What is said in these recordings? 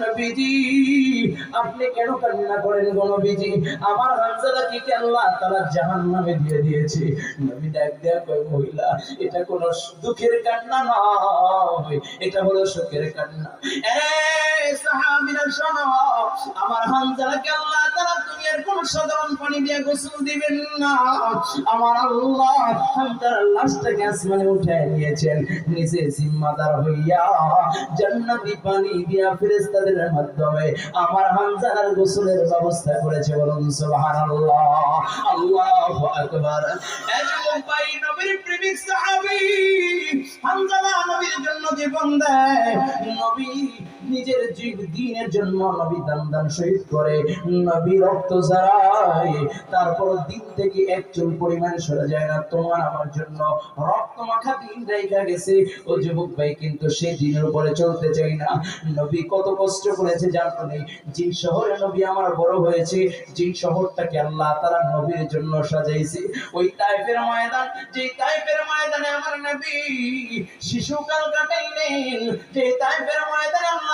নবীজি, আপনি কেন কান্না করেন আমার হামজাদা কি তারা জাহান্নামে দিয়ে দিয়েছে? নবী ডাক দেয়া মহিলা, এটা কোন দুঃখের কান্না নয়, এটা হলো সুখের কান্না। এ সাহাবীরা শোনো, আমার হানজালাকে আল্লাহ কোন সাধারণ পানি দিয়ে গোসল দিবেন না। আমার আল্লাহ হানজালার লাশটাকে আসমানে উঠায় নিয়েছেন। নিচে জিম্মাদার হইয়া জান্নাতি পানি দিয়া ফেরেশতাদের মাধ্যমে আমার হানজালার গোসলের ব্যবস্থা করেছে বলুন সুবহানাল্লাহ। আল্লাহু আকবার। এজন্য ভাই, নবীর প্রেমিক সাহাবী হানজালা নবীর জন্য জীবন দেয়। নবী নিজের জীব দিনের জন্য নবী দান দান শহীদ করে, নবী রক্ত ঝরায়। তারপর দিন থেকে এক চুল পরিমাণ সরে যায় না। তোমার আমার জন্য রক্ত মাখা দিন রেখা গেছে। ও যুবক ভাই, কিন্তু সেই দিনের উপরে চলতে চাই না। নবী কত কষ্ট করেছে জানতো নেই যে শহরে নবী আমার বড় হয়েছে। যে শহরটাকে আল্লাহ তারা নবীর জন্য সাজাইছে। ওই টাইপের ময়দান যে টাইপের ময়দানে আমার নবী শিশুকাল কাটাইলেন যে টাইপের ময়দানে আল্লাহ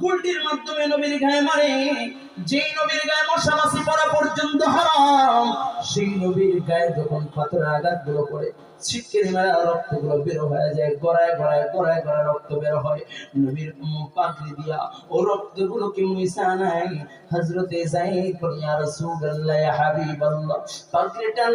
গুলটির মাধ্যমে নবীর গায়ে মারে। যেই নবীর গায়ে মশামাছি পড়া পর্যন্ত হারাম, সেই নবীর গায়ে যখন পাথরের আঘাতগুলো পড়ে ছিটকে মেরা রক্তগুলো বের হয়ে যায়, গড়ায় গড়ায় গড়ায় গড়ায় রক্ত বের হয়। নবীর উম দিয়া ও রক্ত গুলোকে মুইসা নাই। হযরতে যায়েদ বলেন ইয়া রাসূলুল্লাহ, ইয়া হাবিবাল্লাহ।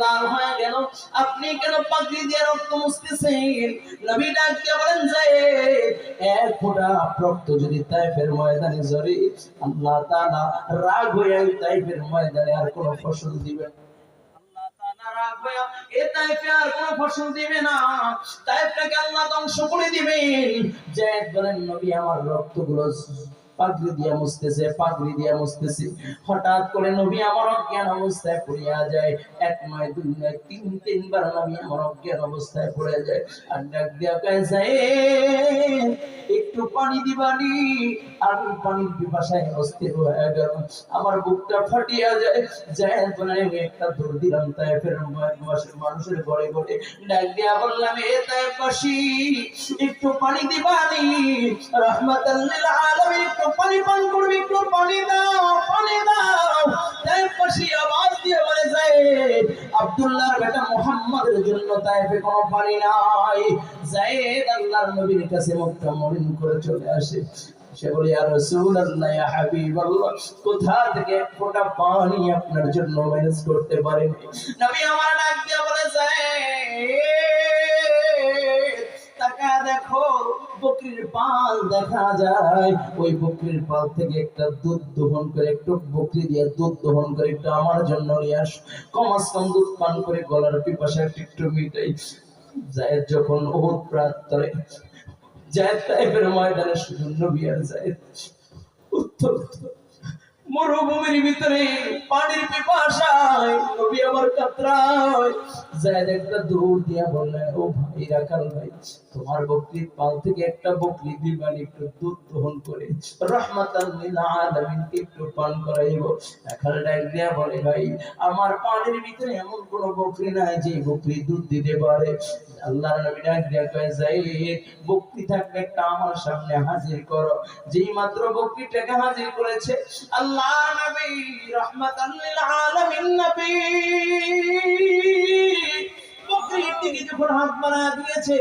লাল হয়ে গেল। আপনি কেন পাগড়ি দিয়ে রক্ত মুছতেছেন? নবী ডাক দিয়ে বলেন যায়েদ এক ফোঁটা রক্ত যদি তাইফের ময়দানে ঝরে, আল্লাহ তাআলা রাগ ওই তাইফের ময়দানে আর কোনো ফসল দিবে না। হঠাৎ করে নবী আমার অজ্ঞান অবস্থায় পড়িয়া যায়। এক নয়, দুই নয়, তিন, তিনবার নবী আমার অজ্ঞান অবস্থায় পড়ে যায়। আর ডাক দিয়া কয়ে যায় একটু পানি দিবানি। ওই পানির পিপাসায় অস্থির হয়ে গেল। আমার বুকটা ফাটিয়া যায়। যায় বলে, আমি একটা দৌড় দিলাম তাই ফের মানুষের ঘরে ঘরে। ডাক দিয়া বললাম, এ তাই পাশি একটু পানি দিবানি। রহমাতাল্লিল আলামিন, একটু পানি পান করবি, একটু পানি দাও পানি দাও। তাই পাশি আওয়াজ দিয়ে বলে যায় আব্দুল্লাহর বেটা মুহাম্মাদের জন্য তাইফে কোনো পানি নাই। যায়েদ আল্লাহর নবীর কাছে মুখটা মলিন করে চলে আসে। সে বলে, ইয়া রাসূলুল্লাহ, ইয়া হাবিবাল্লাহ, কোথা থেকে এক ফোঁটা পানি আপনার জন্য ম্যানেজ করতে পারেন? নবী আমার ডাক দিয়ে বলে যায় তাকা দেখো বকরির পাল দেখা যায়। ওই বকরির পাল থেকে একটা দুধ দোহন করে, একটু বকরি দিয়ে দুধ দোহন করে, একটু আমার জন্য নিয়ে আস। কমাস কম দুধ পান করে গলার পিপাসা একটু মিটাই। যায় যখন ওহুদ প্রান্তরে যায় টাইপের ময়দানে শুধু নবী আর যায় উত্তর মরুভূমির ভিতরে পানির পিপাসা কাতরায় নবী আমার কাতরায়। একটা দৌড় দিয়া ও ভাই, রাখাল ভাই, তোমার বকরির পাল থেকে একটা বকরি দিবান, একটু দুধ দহন করে, রহমাতাল লিল আলামিনকে একটু পান করাইব। রাখাল ডাক দিয়া বলে, ভাই, আমার পানির ভিতরে এমন কোন বকরি নাই যে বকরি দুধ দিতে পারে। আল্লাহর নবী ডাক দিয়া কয় যাইদ বকরি থাকলে একটা আমার সামনে হাজির করো। যেই মাত্র বকরিটাকে হাজির করেছে, আল্লাহ নবী রহমাতাল লিল আলামিন নবী বকরির দিকে যখন হাত দিয়েছে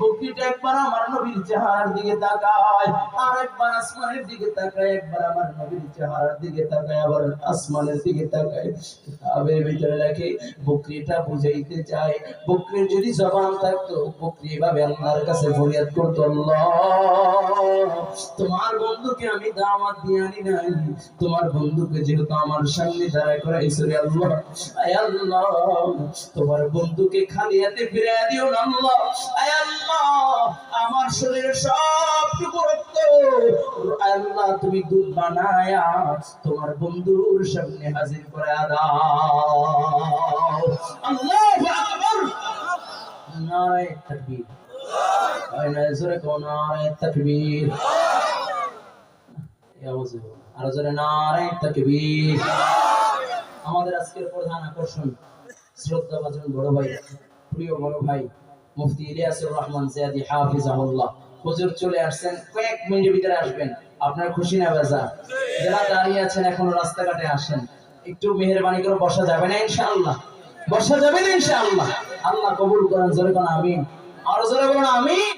বকরিটা একবার আমার নবীর চেহারার দিকে তাকায়, আর একবার আসমানের দিকে তাকায়, একবার আমার নবীর চেহারার দিকে তাকায়, আবার আসমানের দিকে তাকায়। কিতাবের ভিতরে বকরিটা বুঝাইতে চায়। যদি জবান থাকতো, বকরি এভাবে আল্লাহর কাছে ফরিয়াদ করতো তোমার বন্ধুকে আমি দাওয়াত দিয়ে আনি নাই। তোমার বন্ধুকে যেহেতু আমার সামনে দাঁড়ায় করাইছো রে আল্লাহ আল্লাহ, তোমার বন্ধুকে খালি হাতে ফিরে দিও আমার শরীরের সবটুকু রক্ত। আল্লাহ, তুমি দুধ বানায়া তোমার বন্ধুর সামনে হাজির করে আমাদের আজকের প্রধান আকর্ষণ, শ্রদ্ধা ভাজন বড় ভাই। প্রিয় বড় ভাই, মুফতি ইলিয়াসুর রহমান জিয়াদি হাফিজাহুল্লাহ। হুজুর চলে আসছেন, কয়েক মিনিটের ভিতরে আসবেন। আপনার খুশি না বেজা? যারা দাঁড়িয়ে আছেন, এখনও রাস্তাঘাটে আসেন। একটু মেহেরবানি করে বসা যাবে না ইনশাআল্লাহ? বসা যাবে না ইনশাআল্লাহ? আল্লাহ কবুল করেন, জোরে কোন আমিন। আর জোরে বলুন আমিন।